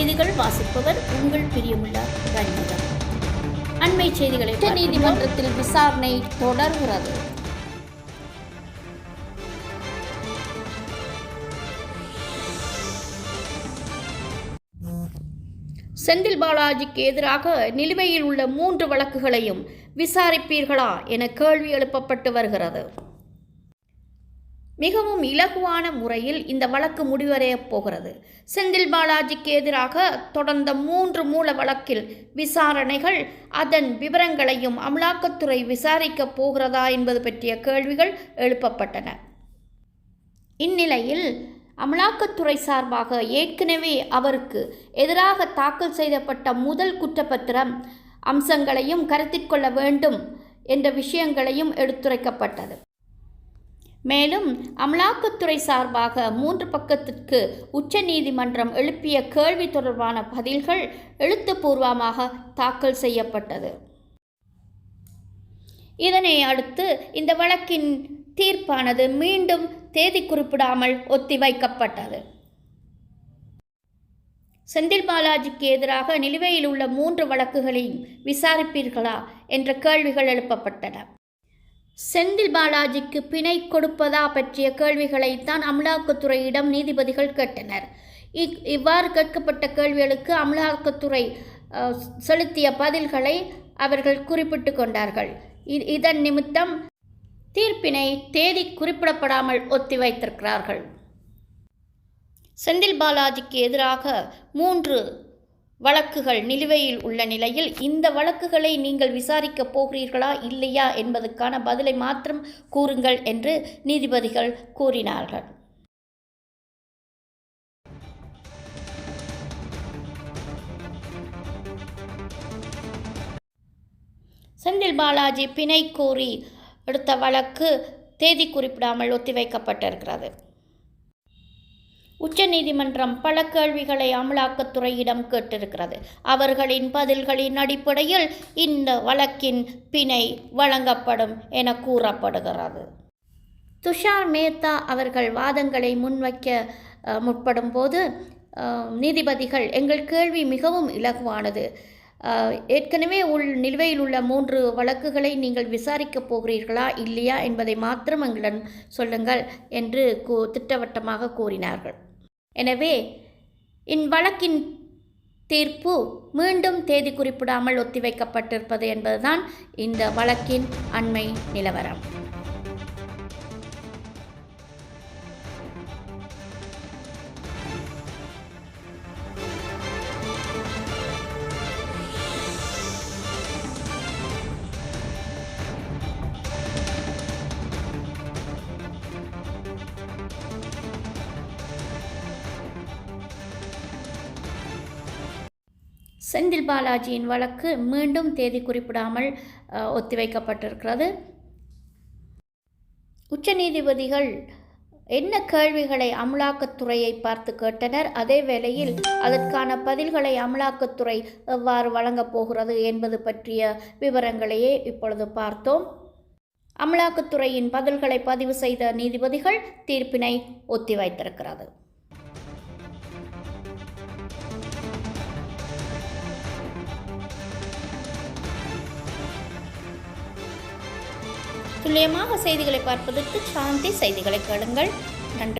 செய்திகள் வாசிப்பவர் உங்கள் பிரியமுள்ள அண்மை செய்திகளை நீதிமன்றத்தில் விசாரணை தொடர்கிறது. செந்தில் பாலாஜிக்கு எதிராக நிலுவையில் உள்ள மூன்று வழக்குகளையும் விசாரிப்பீர்களா என கேள்வி எழுப்பப்பட்டு வருகிறது. மிகவும் இலகுவான முறையில் இந்த வழக்கு முடிவடையப் போகிறது. செந்தில் பாலாஜிக்கு எதிராக தொடர்ந்த மூன்று மூல வழக்கில் விசாரணைகள் அதன் விவரங்களையும் அமலாக்கத்துறை விசாரிக்கப் போகிறதா என்பது பற்றிய கேள்விகள் எழுப்பப்பட்டன. இந்நிலையில் அமலாக்கத்துறை சார்பாக ஏற்கனவே அவருக்கு எதிராக தாக்கல் செய்யப்பட்ட முதல் குற்றப்பத்திரம் அம்சங்களையும் கருத்தில் கொள்ள வேண்டும் என்ற விஷயங்களையும் எடுத்துரைக்கப்பட்டது. மேலும் அமலாக்கத்துறை சார்பாக மூன்று பக்கத்திற்கு உச்சநீதிமன்றம் எழுப்பிய கேள்வி தொடர்பான பதில்கள் எழுத்துப்பூர்வமாக தாக்கல் செய்யப்பட்டது. இதனை அடுத்து இந்த வழக்கின் தீர்ப்பானது மீண்டும் தேதி குறிப்பிடாமல் ஒத்திவைக்கப்பட்டது செந்தில் பாலாஜிக்கு எதிராக நிலுவையில் உள்ள மூன்று வழக்குகளையும் விசாரிப்பீர்களா? என்ற கேள்விகள் எழுப்பப்பட்டன. செந்தில் பாலாஜிக்கு பிணை கொடுப்பதா பற்றிய கேள்விகளைத்தான் அமலாக்கத்துறையிடம் நீதிபதிகள் கேட்டனர். இவ்வாறு கேட்கப்பட்ட கேள்விகளுக்கு அமலாக்கத்துறை செலுத்திய பதில்களை அவர்கள் குறிப்பிட்டு கொண்டார்கள். இதன் நிமித்தம் தீர்ப்பினை தேதி குறிப்பிடப்படாமல் ஒத்திவைத்திருக்கிறார்கள் செந்தில் பாலாஜிக்கு எதிராக மூன்று வழக்குகள் நிலுவையில் உள்ள நிலையில் இந்த வழக்குகளை நீங்கள் விசாரிக்கப் போகிறீர்களா இல்லையா என்பதற்கான பதிலை மாத்திரம் கூறுங்கள் என்று நீதிபதிகள் கூறினார்கள். செந்தில் பாலாஜி பிணை கோரி எடுத்த வழக்கு தேதி குறிப்பிடாமல் ஒத்திவைக்கப்பட்டிருக்கிறது. உச்சநீதிமன்றம் பல கேள்விகளை அமலாக்கத்துறையிடம் கேட்டிருக்கிறது. அவர்களின் பதில்களின் அடிப்படையில் இந்த வழக்கின் பிணை வழங்கப்படும் என கூறப்படுகிறது. துஷார் மேத்தா அவர்கள் வாதங்களை முன்வைக்க முற்படும் போது நீதிபதிகள் எங்கள் கேள்வி மிகவும் இலகுவானது. ஏற்கனவே உள் நிலுவையில் உள்ள மூன்று வழக்குகளை நீங்கள் விசாரிக்கப் போகிறீர்களா இல்லையா என்பதை மாத்திரம் எங்களிடம் சொல்லுங்கள் என்று கூ திட்டவட்டமாக கூறினார்கள். எனவே இவ்வழக்கின் தீர்ப்பு மீண்டும் தேதி குறிப்பிடாமல் ஒத்திவைக்கப்பட்டிருப்பது என்பதுதான் இந்த வழக்கின் அண்மை நிலவரம். செந்தில் பாலாஜியின் வழக்கு மீண்டும் தேதி குறிப்பிடாமல் ஒத்திவைக்கப்பட்டிருக்கிறது ஒத்திவைக்கப்பட்டிருக்கிறது. உச்சநீதிபதிகள் என்ன கேள்விகளை அமலாக்கத்துறையை பார்த்து கேட்டனர்? அதே வேளையில் அதற்கான பதில்களை அமலாக்கத்துறை எவ்வாறு வழங்கப் போகிறது என்பது பற்றிய விவரங்களையே இப்பொழுது பார்த்தோம். அமலாக்கத்துறையின் பதில்களை பதிவு செய்த நீதிபதிகள் தீர்ப்பினை ஒத்திவைத்திருக்கிறது. துல்லியமாக செய்திகளை பார்ப்பதற்கு சாந்தி செய்திகளை கேளுங்கள்.